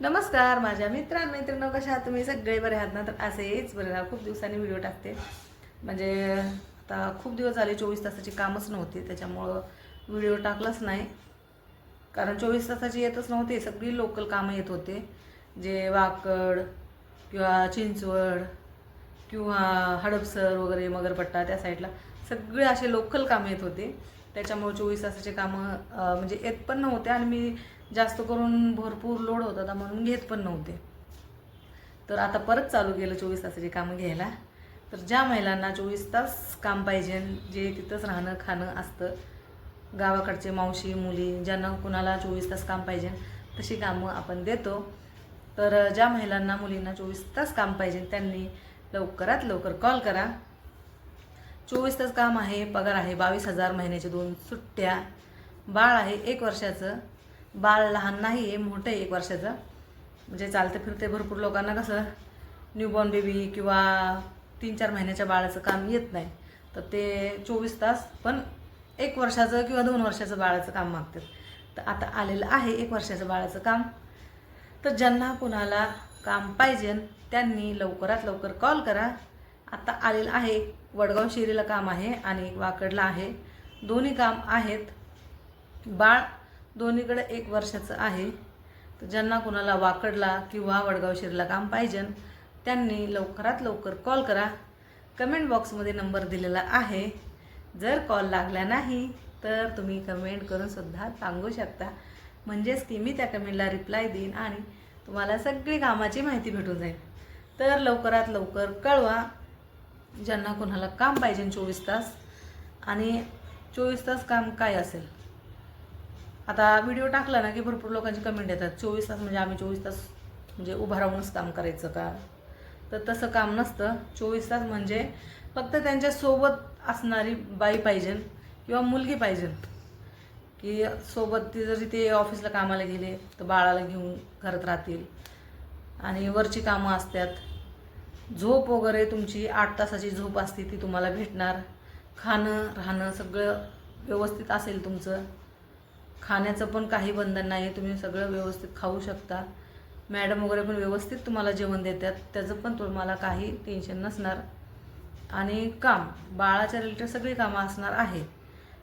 नमस्कार माझ्या मित्रांमैत्रिणी कशा आहात तुम्ही? सगळे बरे आहात ना? तर असेच बरे राहा. खूप दिवसांनी व्हिडिओ टाकते. म्हणजे आता खूप दिवस झाले चोवीस तासाची कामच नव्हती त्याच्यामुळं व्हिडिओ टाकलाच नाही. कारण चोवीस तासाची येतच नव्हते सगळी लोकल कामं येत होते. जे वाकड किंवा चिंचवड किंवा हडपसर वगैरे मगरपट्टा त्या साईडला सगळे असे लोकल कामं येत होते. त्याच्यामुळे चोवीस तासाचे कामं म्हणजे येत पण नव्हते. आणि मी जास्त करून भरपूर लोड होत होता म्हणून घेत पण नव्हते. तर आता परत चालू केलं चोवीस तासाची कामं घ्यायला. तर ज्या महिलांना चोवीस तास काम पाहिजे जे तिथंच राहणं खाणं असतं गावाकडचे मावशी मुली ज्यांना कुणाला चोवीस तास काम पाहिजे तशी कामं आपण देतो. तर ज्या महिलांना मुलींना चोवीस तास काम पाहिजे त्यांनी लवकरात लवकर कॉल करा. चोवीस तास काम आहे पगार आहे बावीस हजार महिन्याचे दोन सुट्ट्या. बाळ आहे एक वर्षाचं. बाळ लहान नाही आहे मोठं आहे एक वर्षाचं. म्हणजे चालते फिरते भरपूर लोकांना कसं न्यूबॉर्न बेबी किंवा तीन चार महिन्याच्या बाळाचं काम येत नाही. तर ते चोवीस तास पण एक वर्षाचं किंवा दोन वर्षाचं बाळाचं काम मागतात. तर आता आलेलं आहे एक वर्षाचं बाळाचं काम. तर ज्यांना कुणाला काम पाहिजे त्यांनी लवकरात लवकर कॉल करा. आता आलेलं आहे वडगाव शिरीला काम आहे आणि एक वाकडला आहे. दोन्ही काम आहेत. बाळ दोन्हीकडे एक वर्षाचं आहे. तर ज्यांना कुणाला वाकडला किंवा वडगाव शिरला काम पाहिजे त्यांनी लवकरात लवकर कॉल करा. कमेंट बॉक्समध्ये नंबर दिलेला आहे. जर कॉल लागला नाही तर तुम्ही कमेंट करून सुद्धा सांगू शकता. म्हणजेच की मी त्या कमेंटला रिप्लाय देईन आणि तुम्हाला सगळी कामाची माहिती भेटून जाईल. तर लवकरात लवकर कळवा ज्यांना कोणाला काम पाहिजे चोवीस तास. आणि चोवीस तास काम काय असेल? आता व्हिडिओ टाकला ना की भरपूर लोकांची कमेंट येतात. चोवीस तास म्हणजे आम्ही चोवीस तास म्हणजे उभं राहूनच काम करायचं का? तर तसं काम नसतं. चोवीस तास म्हणजे फक्त त्यांच्यासोबत असणारी बाई पाहिजे किंवा मुलगी पाहिजे. की सोबत ती जरी ते ऑफिसला कामाला गेले तर बाळाला घेऊन घरात राहतील. आणि वरची कामं असतात. झोप वगैरे तुमची आठ तासाची झोप असते ती तुम्हाला भेटणार. खाणं राहणं सगळं व्यवस्थित असेल तुमचं. खाण्याचं पण काही बंधन नाही तुम्ही सगळं व्यवस्थित खाऊ शकता. मॅडम वगैरे पण व्यवस्थित तुम्हाला जेवण देतात. त्याचं पण तुम्हाला काही टेन्शन नसणार. आणि काम बाळाच्या रिलेटेड सगळी कामं असणार आहे.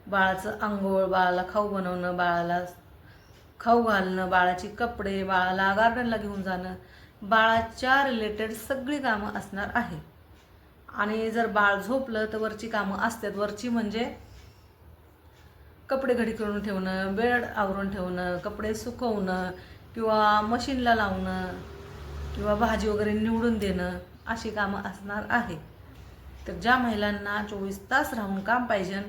बाळाचं आंघोळ बाळाला खाऊ बनवणं बाळाला खाऊ घालणं बाळाची कपडे बाळाला गार्डनला घेऊन जाणं बाळाच्या रिलेटेड सगळी कामं असणार आहे. आणि जर बाळ झोपलं तर वरची कामं असतात. वरची म्हणजे कपडे घडी करून ठेवणं बेड आवरून ठेवणं कपडे सुकवणं किंवा मशीनला लावणं किंवा भाजी वगैरे निवडून देणं अशी कामं असणार आहे. तर ज्या महिलांना चोवीस तास राहून काम पाहिजे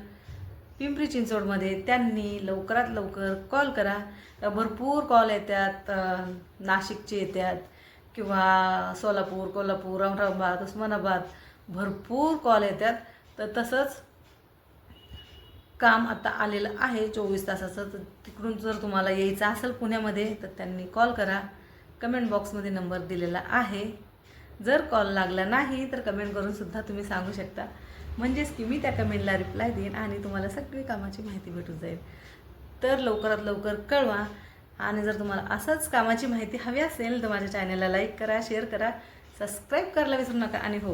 पिंपरी चिंचवडमध्ये त्यांनी लवकरात लवकर कॉल करा. तर भरपूर कॉल येतात नाशिकचे येतात किंवा सोलापूर कोल्हापूर औरंगाबाद उस्मानाबाद भरपूर कॉल येतात. तर तसंच काम आता आलेलं आहे चोवीस तासाचं. तर तिकडून जर तुम्हाला यायचं असेल पुण्यामध्ये तर त्यांनी कॉल करा. कमेंट बॉक्समध्ये नंबर दिलेला आहे. जर कॉल लागला नाही तर कमेंट करून सुद्धा तुम्ही सांगू शकता. म्हणजेच की मी त्या कमेंटला रिप्लाय देईन आणि तुम्हाला सगळी कामाची माहिती भेटून जाईल. तर लवकरात लवकर कळवा. आणि जर तुम्हाला असंच कामाची माहिती हवी असेल तर माझ्या चॅनलला लाईक करा शेअर करा. सबस्क्राईब करायला विसरू नका. आणि हो